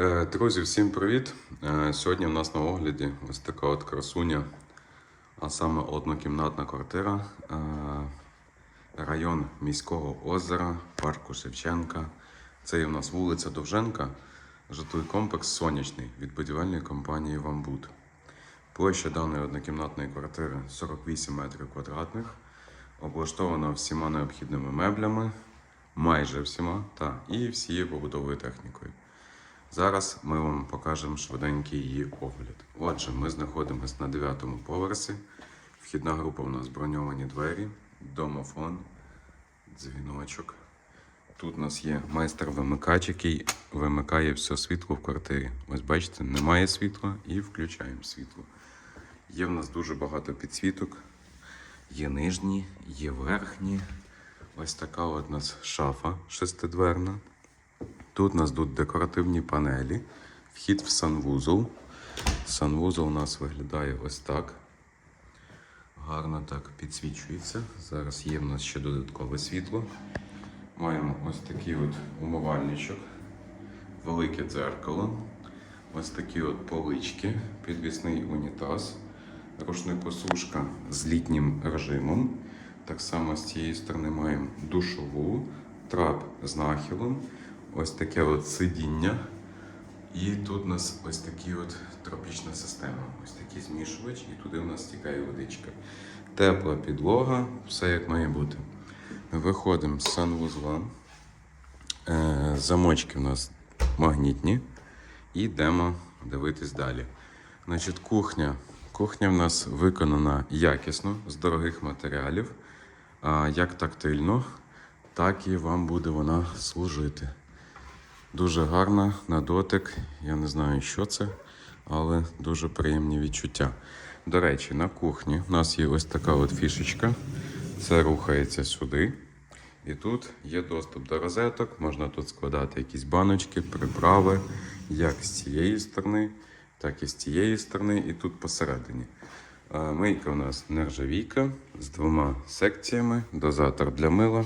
Е, Друзі, всім привіт! Е, Сьогодні в нас на огляді ось така от красуня, а саме однокімнатна квартира, е, район міського озера, парку Шевченка. Це є в нас вулиця Довженка, житловий комплекс Сонячний від будівельної компанії Вамбут. Площа даної однокімнатної квартири 48 метрів квадратних, облаштована всіма необхідними меблями, майже всіма, та і всією побутовою технікою. Зараз ми вам покажемо швиденький її огляд. Отже, ми знаходимося на 9 поверсі. Вхідна група у нас броньовані двері, домофон, дзвіночок. Тут у нас є майстер-вимикач, який вимикає все світло в квартирі. Ось бачите, немає світла і включаємо світло. Є в нас дуже багато підсвіток. Є нижні, є верхні. Ось така от у нас шафа шестидверна. Тут у нас тут декоративні панелі, вхід в санвузол. Санвузол у нас виглядає ось так. Гарно так підсвічується. Зараз є в нас ще додаткове світло. Маємо ось такий от умивальничок, велике дзеркало, ось такі от полички, підвісний унітаз, рушникосушка з літнім режимом. Так само з цієї сторони маємо душову, трап з нахилом, ось таке от сидіння. І тут у нас ось такі от тропічна система. Ось такий змішувач, і туди у нас стікає водичка. Тепла підлога, все як має бути. Виходимо з санвузла. Е, замочки у нас магнітні. І йдемо дивитись далі. Значить, кухня. Кухня в нас виконана якісно, з дорогих матеріалів, а, як тактильно, так і вам буде вона служити. Дуже гарна на дотик. Я не знаю, що це, але дуже приємні відчуття. До речі, на кухні у нас є ось така от фішечка. Це рухається сюди. І тут є доступ до розеток, можна тут складати якісь баночки, приправи, як з цієї сторони, так і з цієї сторони, і тут посередині. Е, Мийка у нас нержавійка з двома секціями, дозатор для мила.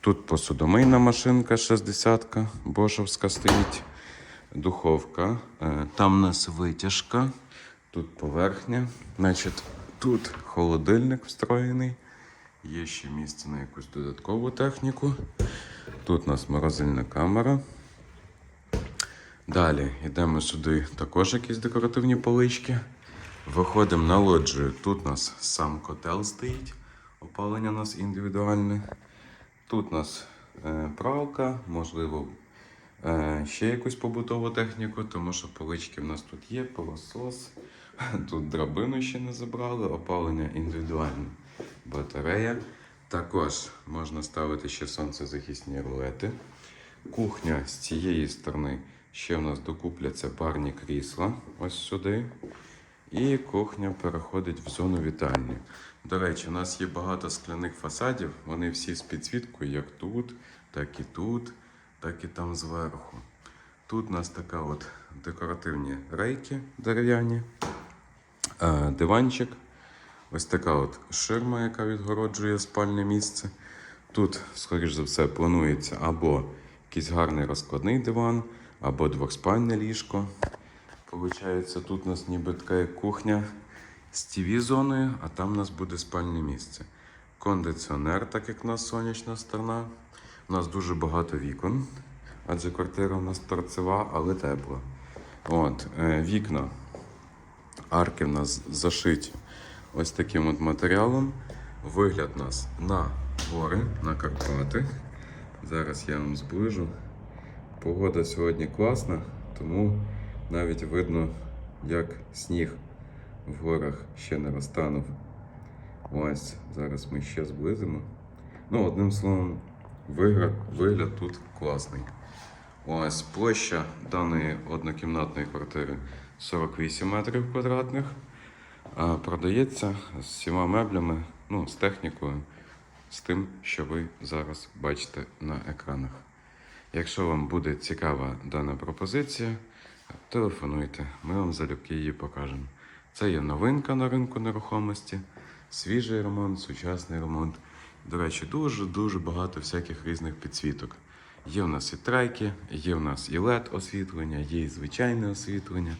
Тут посудомийна машинка 60-ка, бошовська стоїть, духовка. Е, Там у нас витяжка, тут поверхня. Значить, тут холодильник встроєний. Є ще місце на якусь додаткову техніку. Тут у нас морозильна камера. Далі йдемо сюди також якісь декоративні полички. Виходимо на лоджію. Тут у нас сам котел стоїть. Опалення у нас індивідуальне. Тут у нас е, пралка, можливо, е, ще якусь побутову техніку, тому що полички в нас тут є, пилосос. Тут драбину ще не забрали, опалення індивідуальне. Батарея. Також можна ставити ще сонцезахисні рулети. Кухня з цієї сторони ще в нас докупляться парні крісла ось сюди. І кухня переходить в зону вітальні. До речі, у нас є багато скляних фасадів, вони всі з підсвіткою, як тут, так і тут, так і там зверху. Тут у нас така от декоративні рейки дерев'яні, е, диванчик, ось така от ширма, яка відгороджує спальне місце. Тут, скоріш за все, планується або якийсь гарний розкладний диван, або двохспальне ліжко. Получається, тут у нас ніби така кухня з тв зоною, а там у нас буде спальне місце. Кондиціонер, так як у нас сонячна сторона. У нас дуже багато вікон, адже квартира у нас торцева, але тепла. От, е, вікна, арки в нас зашиті ось таким от матеріалом. Вигляд у нас на гори, на Карпати. Зараз я вам зближу. Погода сьогодні класна, тому навіть видно, як сніг в горах ще не розтанув. Ось, зараз ми ще зблизимо. Ну, одним словом, вигляд, вигляд тут класний. Ось площа даної однокімнатної квартири 48 метрів квадратних. А продається з всіма меблями, ну, з технікою, з тим, що ви зараз бачите на екранах. Якщо вам буде цікава дана пропозиція, телефонуйте, ми вам залюбки її покажемо. Це є новинка на ринку нерухомості, свіжий ремонт, сучасний ремонт. До речі, дуже-дуже багато всяких різних підсвіток. Є у нас і трайки, є у нас і LED освітлення, є і звичайне освітлення,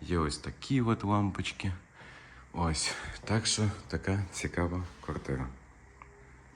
є ось такі от лампочки. Ось. Так що така цікава квартира.